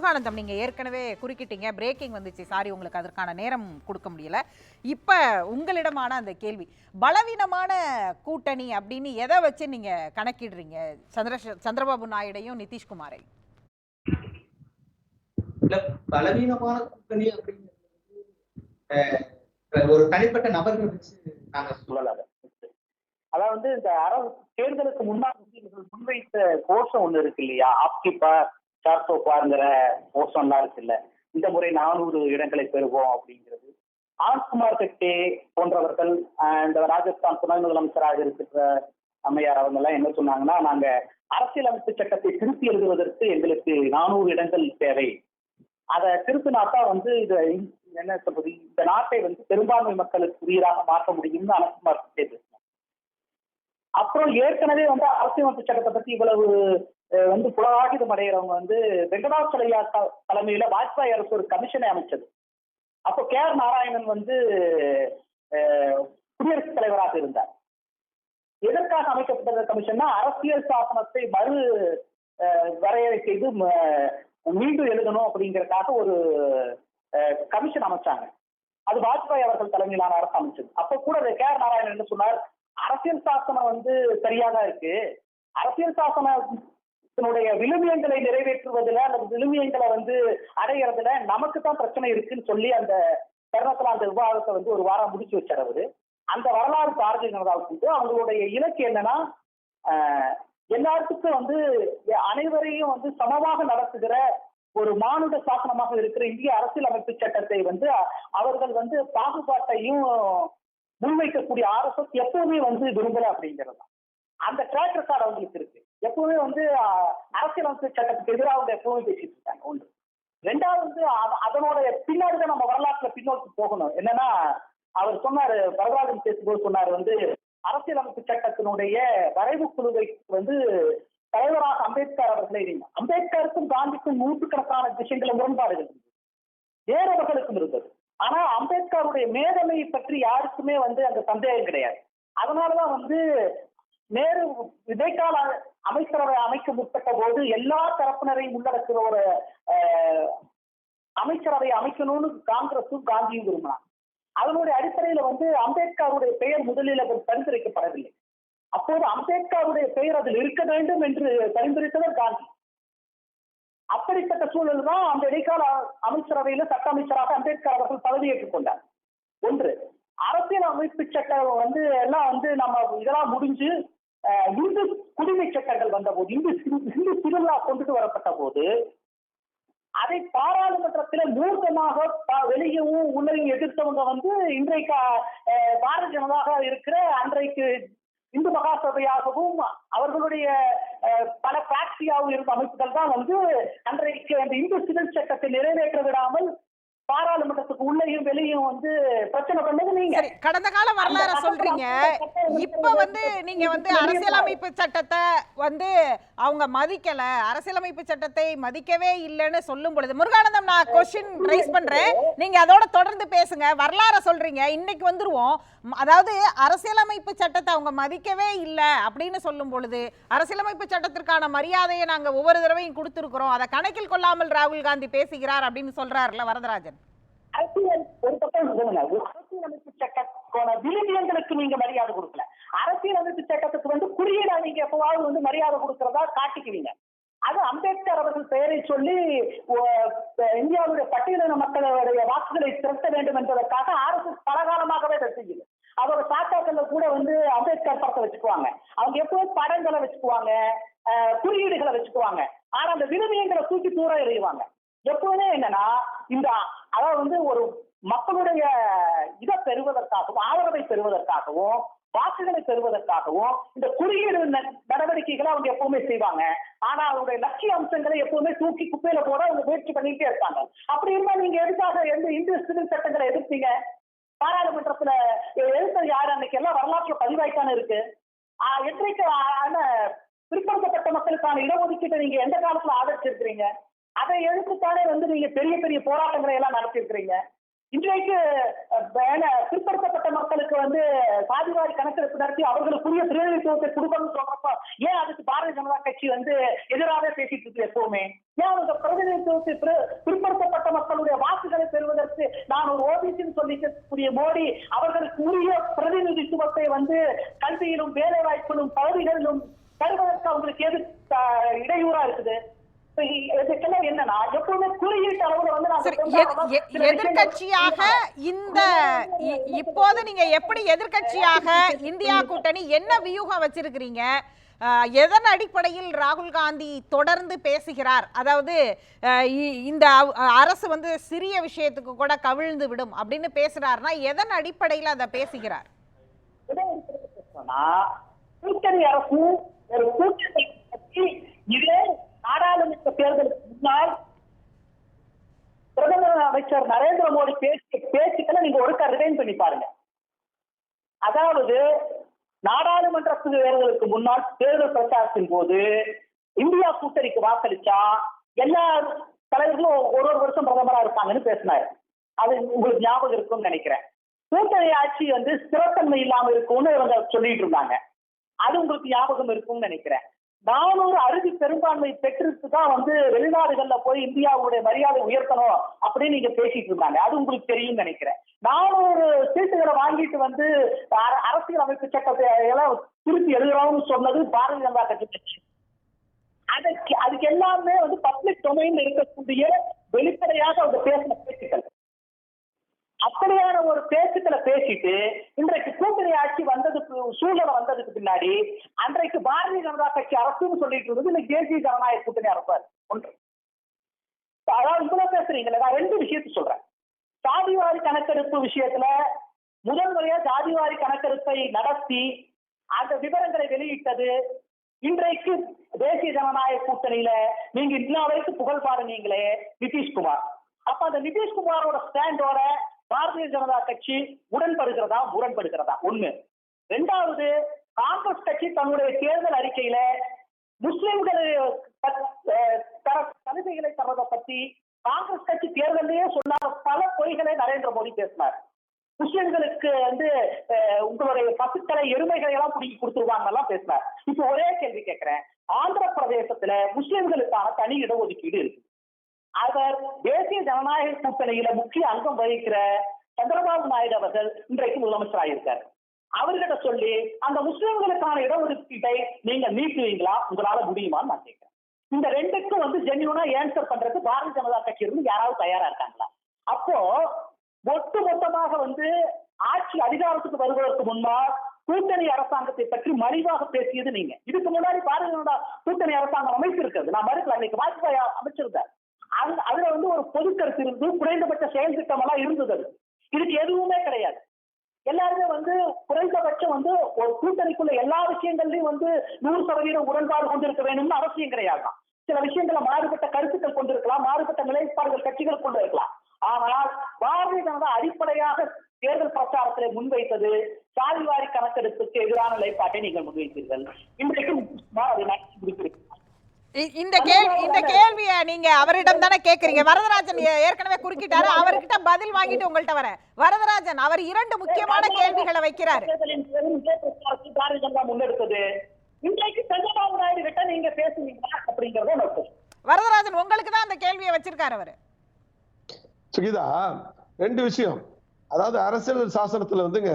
முருகானந்தம் நீங்க ஏற்கனவே குறுக்கிட்டீங்க. பிரேக்கிங் வந்துச்சு. சாரி உங்களுக்கு அதற்கான நேரம் கொடுக்க முடியல. இப்ப உங்களிடமான அந்த கேள்வி பலவீனமான கூட்டணி அப்படின்னு எதை வச்சு நீங்க கணக்கிடுறீங்க? சந்திர சந்திரபாபு நாயுடையும் நிதிஷ்குமாரை. பலவீனமான கூட்டணி அப்படிங்கிறது ஒரு தனிப்பட்ட நபர்கள் வச்சு நாங்க சொல்லலாத அதாவது வந்து இந்த அரசு தேர்தலுக்கு முன்னாடி முன்வைத்த கோஷம் ஒண்ணு இருக்கு இல்லையா? ஆப்கி பார் சார்சோ பார்ங்கிற கோஷம்லாம் இருக்குல்ல இந்த முறை நானூறு இடங்களை பெறுவோம் அப்படிங்கிறது. ஆனந்த்குமார் கட்டே போன்றவர்கள் இந்த ராஜஸ்தான் துணை முதலமைச்சராக இருக்கிற அம்மையார் அவங்க எல்லாம் என்ன சொன்னாங்கன்னா நாங்க அரசியலமைப்பு சட்டத்தை திருத்தி எழுதுவதற்கு எங்களுக்கு நானூறு இடங்கள் தேவை. அதை திருத்தினாத்தான் வந்து இது என்ன சொல்றது இந்த நாட்டை வந்து பெரும்பான்மை மக்களுக்கு உயிராக மாற்ற முடியும்னு அனந்த்குமார் கட்டே பேசினார். அப்புறம் ஏற்கனவே வந்து அரசியலமைப்பு சட்டத்தை பத்தி இவ்வளவு வந்து புலகாகிதம் அடைகிறவங்க வந்து வெங்கடாச்சலையா த- தலைமையில வாஜ்பாய் அரசு ஒரு கமிஷனை அமைச்சது. அப்போ கே ஆர் நாராயணன் வந்து குடியரசுத் தலைவராக இருந்தார். எதற்காக அமைக்கப்பட்ட கமிஷன்னா அரசியல் சாசனத்தை மறு அஹ், வரையறை செய்து ம- மீண்டும் எழுதணும் அப்படிங்கறதுக்காக ஒரு அஹ், கமிஷன் அமைச்சாங்க. அது வாஜ்பாய் அவர்கள் தலைமையிலான அரசு அமைச்சது அப்ப கூட கே ஆர் நாராயணன் என்ன சொன்னார் அரசியல் சாசனம் வந்து சரியாதான் இருக்கு. அரசியல் தன்னுடைய விழுமியங்களை நிறைவேற்றுவதில் அல்லது விழுமியங்களை வந்து அடையிறதுல நமக்கு தான் பிரச்சனை இருக்குன்னு சொல்லி அந்த தருணத்துல அந்த விவாதத்தை வந்து ஒரு வாரம் முடிச்சு வச்சார் அவரு அந்த வரலாறு பாரதிய ஜனதாவுக்கு அவங்களுடைய இலக்கு என்னன்னா ஆஹ், எல்லாத்துக்கும் வந்து அனைவரையும் வந்து சமமாக நடத்துகிற ஒரு மானுட சாசனமாக இருக்கிற இந்திய அரசியல் அமைப்பு சட்டத்தை வந்து அவர்கள் வந்து பாகுபாட்டையும் முன்வைக்கக்கூடிய ஆர்எஸ்எஸ் எப்பவுமே வந்து விரும்பல அப்படிங்கிறது தான். அந்த ட்ராக் ரெக்கார்டு அவங்களுக்கு இருக்கு எப்பவுமே வந்து அரசியல் அரசியலமைப்பு சட்டத்துக்கு எதிராக அவங்க எப்பவுமே பேசிட்டு இருக்காங்க ஒன்று. ரெண்டாவது வந்து அதனோட பின்னாடிதான் நம்ம வரலாற்றுல பின்னோக்கி போகணும். என்னன்னா அவர் சொன்னாரு வரலாறு பேசும்போது சொன்னார் வந்து அரசியலமைப்பு சட்டத்தினுடைய வரைவு குழுவை வந்து தலைவராக அம்பேத்கர் அவர்களை அம்பேத்கருக்கும் காந்திக்கும் நூற்றுக்கணக்கான விஷயங்கள முரண்பாடுகள் இருந்தது. வேறவர்களுக்கும் இருந்தது. ஆனா அம்பேத்கருடைய மேதமையை பற்றி யாருக்குமே வந்து அந்த சந்தேகம் கிடையாது. அதனாலதான் வந்து நேரு இடைக்கால அமைச்சரவை அமைக்க முற்பட்ட போது எல்லா தரப்பினரையும் உள்ளடக்கிற ஒரு அமைச்சரவை அமைக்கணும்னு காங்கிரஸும் காந்தியும் விரும்பினாங்க. அதனுடைய அடிப்படையில வந்து அம்பேத்கருடைய பெயர் முதலில் அதில் பரிந்துரைக்கப்படவில்லை. அப்போது அம்பேத்கருடைய பெயர் அதில் இருக்க வேண்டும் என்று பரிந்துரைத்தவர் காந்தி. அப்படிப்பட்ட சூழல் தான் அந்த இடைக்கால அமைச்சரவையில சட்ட அமைச்சராக அம்பேத்கர் அவர்கள் பதவியேற்றுக் கொண்டார். ஒன்று அரசியல் அமைப்பு சட்டம் வந்து எல்லாம் வந்து நம்ம இதெல்லாம் முடிஞ்சு இந்து குடிமை சட்டங்கள் வந்த போது இந்து சிறு- இந்து திருவிழா கொண்டுட்டு வரப்பட்ட போது அதை பாராளுமன்றத்தில் மூர்க்கமாக வெளியவும் உள்ளையும் எதிர்த்தவங்க வந்து இன்றைக்கு பாரதிய ஜனதாக இருக்கிற அன்றைக்கு இந்து மகாசபையாகவும் அவர்களுடைய பல பிராக்சியாகவும் இருந்த அமைப்புகள் தான் வந்து அன்றைக்கு அந்த இந்து சிவில் சட்டத்தை நிறைவேற்ற விடாமல் பாராளுமன்ற உள்ளேயும் வெளியும் வந்து பிரச்சனை பண்ணது நீங்க. கடந்த கால வரலாற சொல்றீங்க. இப்ப வந்து நீங்க வந்து அரசியலமைப்பு சட்டத்தை வந்து அவங்க மதிக்கல. அரசியலமைப்பு சட்டத்தை மதிக்கவே இல்லைன்னு சொல்லும் பொழுது முருகானந்தம் நான் கொஸ்டின் ரைஸ் பண்றேன். நீங்க அதோட தொடர்ந்து பேசுங்க. வரலாற சொல்றீங்க. இன்னைக்கு வந்துருவோம். அதாவது அரசியலமைப்பு சட்டத்தை அவங்க மதிக்கவே இல்லை அப்படின்னு சொல்லும் பொழுது அரசியலமைப்பு சட்டத்திற்கான மரியாதையை நாங்க ஒவ்வொரு தடவையும் கொடுத்திருக்கிறோம். அதை கணக்கில் கொள்ளாமல் ராகுல் காந்தி பேசுகிறார் அப்படின்னு சொல்றாருல வரதராஜன். அரசியல் ஒரு பக்கம் சொல்லுங்க ஒரு அரசியலமைப்பு சட்டத்தோட விழுமியங்களுக்கு நீங்க மரியாதை கொடுக்கல. அரசியலமைப்பு சட்டத்துக்கு வந்து குறியீடா நீங்க எப்பவாவது வந்து மரியாதை கொடுக்கறதா காட்டிக்குவீங்க. அது அம்பேத்கர் அவர்கள் பெயரை சொல்லி இந்தியாவுடைய பட்டியலின மக்களுடைய வாக்குகளை திரட்ட வேண்டும் என்பதற்காக அரசு பலகாலமாகவே அதை செய்யுது. அவரோட சாட்டாக்கள்ல கூட வந்து அம்பேத்கர் படத்தை வச்சுக்குவாங்க. அவங்க எப்பவும் படங்களை வச்சுக்குவாங்க குறியீடுகளை வச்சுக்குவாங்க. ஆனா அந்த விழுமியங்களை தூக்கி தூர எறியுவாங்க. எப்பவுமே என்னன்னா இந்த அதாவது வந்து ஒரு மக்களுடைய இதை பெறுவதற்காகவும் ஆதரவை பெறுவதற்காகவும் வாக்குகளை பெறுவதற்காகவும் இந்த குறியீடு ந- நடவடிக்கைகளை அவங்க எப்பவுமே செய்வாங்க. ஆனா அவருடைய லட்சிய அம்சங்களை எப்பவுமே தூக்கி குப்பையில போட அவங்க முயற்சி பண்ணிட்டே இருப்பாங்க அப்படி இருந்தா நீங்க எதுக்காக எந்த இந்திய சிவில் சட்டங்களை எதிர்த்தீங்க பாராளுமன்றத்துல எழுத்தது யாரு? அன்னைக்கு எல்லாம் வரலாற்றுல பதிவாய்த்தானே இருக்கு. ஆஹ் என்றைக்கு ஆன பிற்படுத்தப்பட்ட மக்களுக்கான இடஒதுக்கீட்டை நீங்க எந்த காலத்துல ஆதரிச்சிருக்கிறீங்க? அதை எழுத்துத்தானே வந்து நீங்க பெரிய பெரிய போராட்டங்களை எல்லாம் நடத்திருக்கிறீங்க இன்றைக்கு வேலை பிற்படுத்தப்பட்ட மக்களுக்கு வந்து சாதிவாரி கணக்கெடுப்பு நடத்தி அவர்களுக்குரிய பிரதிநிதித்துவத்தை கொடுக்கணும்னு சொல்றப்ப ஏன் அதுக்கு பாரதிய ஜனதா கட்சி வந்து எதிராக பேசிட்டு இருக்கு எப்பவுமே? ஏன் அவங்க பிரதிநிதித்துவத்தை பிற்படுத்தப்பட்ட மக்களுடைய வாக்குகளை பெறுவதற்கு நான் ஒரு ஓபிசின்னு சொல்லிக்கக்கூடிய மோடி அவர்களுக்கு உரிய பிரதிநிதித்துவத்தை வந்து கல்வியிலும் வேலை வாய்ப்பிலும் பகுதிகளிலும் தருவதற்கு அவங்களுக்கு எது இடையூறா இருக்குது? இப்ப இ- இதுக்கெல்லாம் என்னன்னா எப்பவுமே குறியீட்டு அளவுல வந்து நாங்க சரி கொண்டாடுறோம். எ- எ- சில விஷயங்கள் எதிர்க்கட்சியாக இந்த இப்போது நீங்க எப்படி எதிர்க்கட்சியாக இந்தியா கூட்டணி என்ன வியூகம் வச்சிருக்கிறீங்க? எதன் அடிப்படையில் ராகுல் காந்தி தொடர்ந்து பேசுகிறார்? அதாவது இந்த அரசு வந்து சிறிய விஷயத்துக்கு கூட கவிழ்ந்து விடும் அப்படின்னு பேசுறாருன்னா எதன் அடிப்படையில் அதை பேசுகிறார்? கூட்டணி அரசு ஒரு இதே நாடாளுமன்ற தேர்தலுக்கு முன்னால் பிரதமர் அமைச்சர் நரேந்திர மோடி பேசிய பேச்சுக்களை நீங்க ஒருக்கா ரிவைன் பண்ணி பாருங்க. அதாவது நாடாளுமன்ற தேர்தலுக்கு முன்னால் தேர்தல் பிரச்சாரத்தின் போது இந்தியா கூட்டணிக்கு வாக்களிச்சா எல்லா தலைவர்களும் ஒரு ஒரு வருஷம் பிரதமரா இருப்பாங்கன்னு பேசினாரு. அது உங்களுக்கு ஞாபகம் இருக்கும்னு நினைக்கிறேன். கூட்டணி ஆட்சி வந்து ஸ்திரத்தன்மை இல்லாம இருக்கும்னு இவங்க சொல்லிட்டு இருந்தாங்க. அது உங்களுக்கு ஞாபகம் இருக்கும்னு நினைக்கிறேன். நானூறு அறுதி பெரும்பான்மை பெற்றிருக்கு தான் வந்து வெளிநாடுகள்ல போய் இந்தியாவுடைய மரியாதை உயர்த்தணும் அப்படின்னு நீங்க பேசிட்டு இருந்தாங்க. அது உங்களுக்கு தெரியும் நினைக்கிறேன். நானூறு சீட்டுகளை வாங்கிட்டு வந்து அர- அரசியல் அமைப்பு சட்டத்தை எல்லாம் திருப்பி எழுதுறோம்னு சொன்னது பாரதிய ஜனதா கட்சி கட்சி. அதுக்கு அதுக்கு எல்லாமே வந்து பப்ளிக் டொமைன்ல இருக்கக்கூடிய வெளிப்படையாக அவங்க பேசின பேச்சுக்கள். அப்படியான ஒரு பேசிட்டு இன்றைக்கு கூட்டணி ஆட்சி வந்ததுக்கு சூழ்நிலை வந்ததுக்கு பின்னாடி அன்றைக்கு பாரதிய ஜனதா கட்சி அரசுன்னு சொல்லிட்டு இருந்தது இன்னைக்கு தேசிய ஜனநாயக கூட்டணி அரசு ஒன்று. அதாவது இவ்வளவு பேசுறீங்களே நான் ரெண்டு விஷயத்தை சொல்றேன். சாதிவாரி கணக்கெடுப்பு விஷயத்துல முதல் முறையா சாதிவாரி கணக்கெடுப்பை நடத்தி அந்த விவரங்களை வெளியிட்டது இன்றைக்கு தேசிய ஜனநாயக கூட்டணியில நீங்க இன்ன வரைக்கும் புகழ் பாடுனீங்களே நிதிஷ்குமார். அப்ப அந்த நிதிஷ்குமாரோட ஸ்டாண்டோட பாரதிய ஜனதா கட்சி உடன்படுகிறதா? முரண்படுகிறதா? ஒண்ணு. ரெண்டாவது காங்கிரஸ் கட்சி தன்னுடைய தேர்தல் அறிக்கையில முஸ்லிம்கள் தர சலுகைகளை தர்றதை பத்தி காங்கிரஸ் கட்சி தேர்தலையே சொல்லாத பல பொய்களை நரேந்திர மோடி பேசினார். முஸ்லிம்களுக்கு வந்து உங்களுடைய பசுக்களை எருமைகளை எல்லாம் பிடிக்கி கொடுத்துருவாங்க எல்லாம் பேசினார். இப்போ ஒரே கேள்வி கேட்கிறேன். ஆந்திர பிரதேசத்துல முஸ்லிம்களுக்கான தனி இடஒதுக்கீடு இருக்கு. அவர் தேசிய ஜனநாயக கூட்டணியில முக்கிய அங்கம் வகிக்கிற சந்திரபாபு நாயுடு அவர்கள் இன்றைக்கு முதலமைச்சராயிருக்கார் அவர்கிட்ட சொல்லி அந்த முஸ்லிம்களுக்கான இடஒதுக்கீட்டை நீங்க நீக்குவீங்களா? உங்களால முடியுமான்னு நான் கேட்கிறேன். இந்த ரெண்டுக்கும் வந்து ஜென்யூனா ஏன்சர் பண்றதுக்கு பாரதிய ஜனதா கட்சி இருந்து யாராவது தயாரா இருக்காங்களா? அப்போ ஒட்டு மொத்தமாக வந்து ஆட்சி அதிகாரத்துக்கு வருவதற்கு முன்னால் கூட்டணி அரசாங்கத்தை பற்றி மலிவாக பேசியது நீங்க. இதுக்கு முன்னாடி பாரதிய ஜனதா கூட்டணி அரசாங்கம் அமைச்சிருக்கிறது நான் மறுக்கல அன்னைக்கு வாஜ்பாய் அமைச்சிருந்தார். அதுல வந்து ஒரு பொது கருத்து இருந்து குறைந்தபட்ச செயல் திட்டம் எல்லாம் இருந்தது அது. இதுக்கு எதுவுமே கிடையாது. எல்லாருமே வந்து குறைந்தபட்சம் வந்து ஒரு கூட்டணிக்குள்ள எல்லா விஷயங்கள்லயும் வந்து நூறு சதவீதம் உடன்பாடு கொண்டிருக்க வேணும்னு அவசியம் கிடையாது. சில விஷயங்களை மாறுபட்ட கருத்துக்கள் கொண்டிருக்கலாம் மாறுபட்ட நிலைப்பாடுகள் கட்சிகள் கொண்டு இருக்கலாம் ஆனால் பாரதிய ஜனதா அடிப்படையாக தேர்தல் பிரச்சாரத்திலே முன்வைத்தது சாதிவாரி கணக்கெடுப்புக்கு எதிரான நிலைப்பாட்டை நீங்கள் முன்வைத்தீர்கள். இன்றைக்கு சுமார் நடத்தி இந்த கேள்வி இந்த கேள்வியை நீங்க அவரிடம் தானே கேக்குறீங்க. வரதராஜன் ஏற்கனவே குறுக்கிட்டாரு. அவர்கிட்ட பதில் வாங்கிட்டு உங்கள்ட்ட வரேன். வரதராஜன் அவர் இரண்டு முக்கியமான கேள்விகளை வைக்கிறாரு. தேர்தலின் பெரும் இதே பிரச்சாரத்தை பாரதிய ஜனதா முன்னெடுத்தது இன்றைக்கு சந்திரபாபு நாயுடு கிட்ட நீங்க பேசுவீங்களா அப்படிங்கறத நோக்கம். வரதராஜன் உங்களுக்கு தான் அந்த கேள்வியை வச்சிருக்காரு அவரு. சுகிதா ரெண்டு விஷயம். அதாவது அரசியல் சாசனத்துல வந்துங்க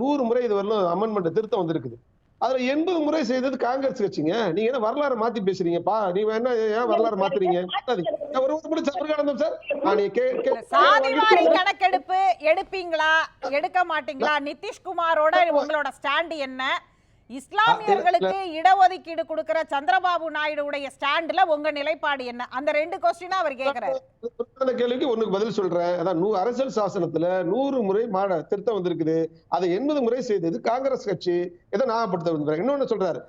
நூறு முறை இது வரலும் அமெண்ட்மெண்ட் திருத்தம் வந்திருக்குது. அதுல எண்பது முறை செய்தது காங்கிரஸ் கட்சிங்க. நீங்க என்ன வரலாறு மாத்தி பேசுறீங்கப்பா? நீங்க என்ன ஏன் வரலாறு மாத்துறீங்க. ஒரு ஒரு முடிச்சு அவருக்கானந்தம் சார். நான் நீங்க கே- கே- சாதிவாரி கணக்கெடுப்பு எடுப்பீங்களா? எடுக்க மாட்டீங்களா? நிதிஷ்குமாரோட உங்களோட ஸ்டாண்ட் என்ன? இஸ்லாமியர்களுக்கு இடஒதுக்கீடு கொடுக்கிற சந்திரபாபு நாயுடுவுடைய ஸ்டாண்ட்ல உங்க நிலைப்பாடு என்ன? அந்த ரெண்டு கொஸ்டினா அவர் கேக்குறாரு. அந்த கேள்விக்கு ஒண்ணுக்கு பதில் சொல்றேன். அதான் நூ அரசியல் சாசனத்துல நூறு முறை மாட திருத்தம் வந்திருக்குது. அதை எண்பது முறை செய்தது காங்கிரஸ் கட்சி. இதை ஞாபகப்படுத்த விரும்புறேன். இன்னொன்னு சொல்றாரு.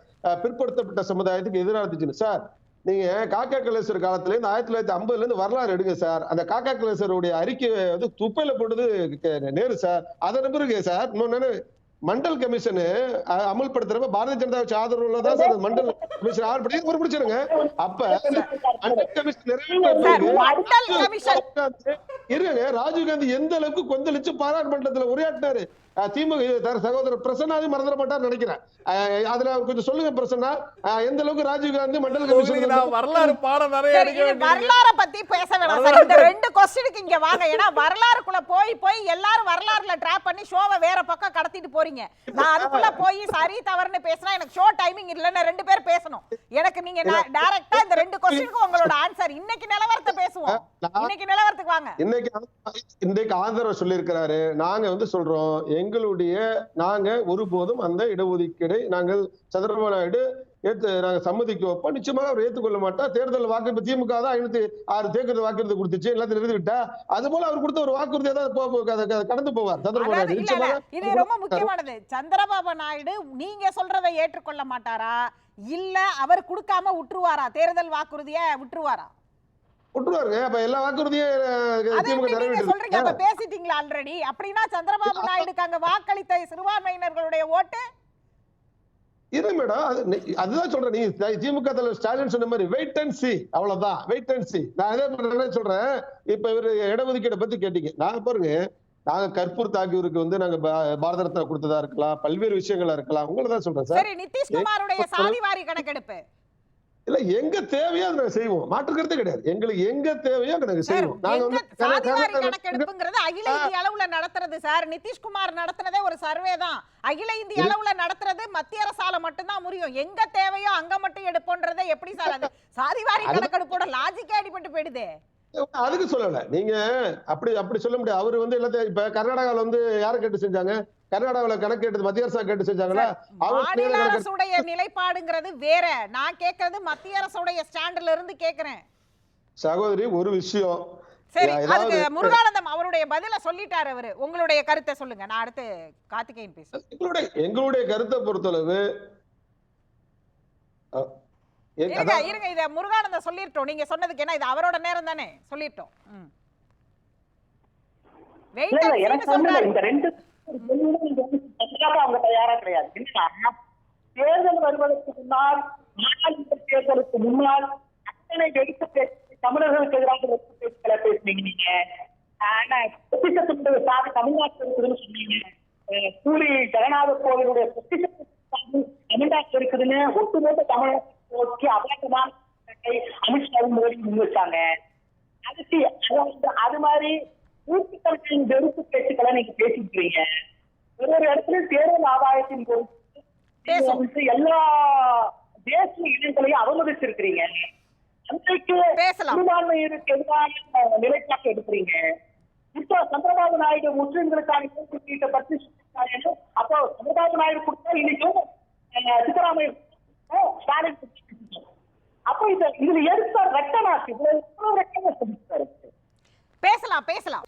பிற்படுத்தப்பட்ட சமுதாயத்துக்கு எதிராக இருந்துச்சுன்னு சார் நீங்க காக்கா கலேசர் காலத்துல இருந்து ஆயிரத்தி தொள்ளாயிரத்தி ஐம்பதுல இருந்து வரலாறு எடுங்க சார். அந்த காக்கா கலேசருடைய அறிக்கை வந்து துப்பையில போட்டது நேரு சார். அதன் பிறகு சார் இன்னொன்னு மண்டல் கமிஷன் அமல்படுத்துறப்ப பாரதிய ஜனதா வச்சு ஆதரவுல தான் சார் மண்டல் கமிஷன் ஆர்ப்படி ஒரு பிடிச்சிருங்க அப்ப மண்டல் கமிஷன் நிறைவேற்ற இருங்க ராஜீவ்காந்தி எந்த அளவுக்கு கொந்தளிச்சு பாராளுமன்றத்துல உரையாற்றினாரு? அஹ் திமுக தர- சகோதரர் பிரசன்னாவே மறந்துட மாட்டார்னு நினைக்கிறேன். அதுல கொஞ்சம் சொல்லுங்க பிரசன்னா. எந்த அளவுக்கு ராஜீவ்காந்தி மண்டல உங்களுக்கு நான் கமிஷன் வரலாறு பாடம் நிறைய வரலாற பத்தி பேச வேணாம் சார். இந்த ரெண்டு கொஸ்டினுக்கு இங்க வாங்க. ஏன்னா வரலாறுக்குள்ள போய் போய் எல்லாரும் வரலாறுல டிராப் பண்ணி ஷோவை வேற பக்கம் கடத்திட்டு போறீங்க. நான் அதுக்குள்ள போய் சரி தவறுன்னு பேசினா எனக்கு ஷோ டைமிங் இல்லைன்னு ரெண்டு பேர் பேசணும். எனக்கு நீங்க டைரக்டா இந்த ரெண்டு கொஸ்டினுக்கு உங்களோட ஆன்சர் இன்னைக்கு நிலவரத்தை பேசுவோம். இன்னைக்கு நிலவரத்துக்கு வாங்க. இன்னைக்கு இன்னைக்கு ஆதரவு சொல்லியிருக்கிறாரு. நாங்க வந்து சொல்றோம் எங்களுடைய நாங்க ஒருபோதும் அந்த இடஒதுக்கீடை நாங்கள் சந்திரபாபு நாயுடு ஏத்து நாங்க சம்மதிக்க. வைப்போம் நிச்சயமாக அவர் ஏத்துக்கொள்ள மாட்டார். தேர்தல் வாக்கு இப்ப திமுக தான் ஐநூத்தி ஆறு தேர்தல் வாக்குறுதி கொடுத்துச்சு எல்லாத்தையும் நிறுத்தி விட்டா அது போல அவர் கொடுத்த ஒரு வாக்குறுதி ஏதாவது கடந்து போவார். சந்திரபாபு இது ரொம்ப முக்கியமானது. சந்திரபாபு நாயுடு நீங்க சொல்றதை ஏற்றுக்கொள்ள மாட்டாரா? இல்ல அவர் கொடுக்காம விட்டுருவாரா? தேர்தல் வாக்குறுதிய விட்டுருவாரா? விட்டுருவாருங்க. அப்ப எல்லா வாக்குறுதியும் பேசிட்டீங்களா ஆல்ரெடி அப்படின்னா சந்திரபாபு நாயுடுக்கு அங்க வாக்களித்த சிறுபான்மையினர்களுடைய ஓட்டு? இரு மேடம் அது அதுதான் சொல்றேன். நீ திமுக தலைவர் ஸ்டாலின் சொன்ன மாதிரி வெயிட் அண்ட் சி அவ்வளவுதான். வெயிட் அண்ட் சி நான் என்ன சொல்றேன். இப்ப இவரு இடஒதுக்கீடை பத்தி கேட்டீங்க. நான் பாருங்க நாங்க கற்பூர் தாக்கியூருக்கு வந்து நாங்க பாரத ரத்னா கொடுத்ததா இருக்கலாம் பல்வேறு விஷயங்களா இருக்கலாம். உங்களை தான் சொல்றேன் சார். சரி நிதிஷ்குமாருடைய சாதிவாரி கணக்கெடுப்பு. இல்ல எங்க தேவையோ அதை நாங்க செய்வோம். மாற்று கருத்து கிடையாது. எங்களுக்கு எங்க தேவையோ அதை நாங்க செய்வோம். நாங்க வந்து சாதிவாரி கணக்கெடுப்புங்கிறது அகில இந்திய அளவுல நடத்துறது. சார் நிதிஷ்குமார் நடத்துனதே ஒரு சர்வே தான். அகில இந்திய அளவுல நடத்துறது மத்திய அரசால மட்டும்தான் முடியும். எங்க தேவையோ அங்க மட்டும் எடுப்போன்றதை எப்படி சார் அது? சாதிவாரி கணக்கெடுப்போட லாஜிக்கே அடிபட்டு போயிடுதே. அதுக்கு சொல்லல. நீங்க அப்படி அப்படி சொல்ல முடியாது. அவரு வந்து எல்லாத்தையும் இப்ப கர்நாடகால வந்து யாரை கேட்டு செஞ்சாங்க? கர்நாடகாவில கணக்கு கேட்டது மத்திய அரசா கேட்டு செஞ்சாங்களா? மாநில அரசுடைய நிலைப்பாடுங்கிறது வேற. நான் கேக்குறது மத்திய அரசுடைய ஸ்டாண்ட்ல இருந்து கேக்குறேன். சகோதரி ஒரு விஷயம். சரி அதுக்கு முருகானந்தம் அவருடைய பதில சொல்லிட்டாரு அவரு. உங்களுடைய கருத்தை சொல்லுங்க. நான் அடுத்து கார்த்திகேயன் பேசுறேன். எங்களுடைய எங்களுடைய கருத்தை பொறுத்தளவு இருங்க இருங்க இத முருகானந்தம் சொல்லிட்டோம். நீங்க சொன்னதுக்கு ஏன்னா இது அவரோட நேரம் தானே? சொல்லிட்டோம். அவங்க தயாரா கிடையாது. தேர்தல் வருவதற்கு முன்னால் தேர்தலுக்கு முன்னால் அத்தனை எடுத்து பேசி தமிழர்களுக்கு எதிராக பேசுனீங்க நீங்க. ஆனா பொக்கிஷத்தினுடைய சாதி தமிழ்நாட்டில் இருக்குதுன்னு சொன்னீங்க கூலி ஜெகநாத கோவிலுடைய பொக்கிஷத்துக்கு தமிழ்நாட்டில் இருக்குதுன்னு ஒட்டுமொத்த தமிழகத்தை நோக்கி அபலக்கமான அமித்ஷாவும் மோடி முன் வச்சாங்க அதாவது அது மாதிரி நூற்றுக்கணக்கான வெறுப்பு பேச்சுக்களை நீங்க பேசிட்டு இருக்கீங்க ஒரு ஒரு இடத்துல தேர்தல் ஆதாயத்தின். வந்து எல்லா தேசிய இனங்களையும் அவமதிச்சிருக்கிறீங்க அன்றைக்கு. சிறுபான்மையினருக்கு எதிரான நிலைப்பாட்டு எடுக்கிறீங்க இப்போ சந்திரபாபு நாயுடு முஸ்லிம்களுக்கான சீட்டை பற்றி. அப்போ சந்திரபாபு நாயுடு கொடுத்தா இன்னைக்கும் சித்தராமையா. அப்போ இது இதுல எடுத்த ரெட்டனாக்கு இதுல எவ்வளவு பேசலாம் பேசலாம்.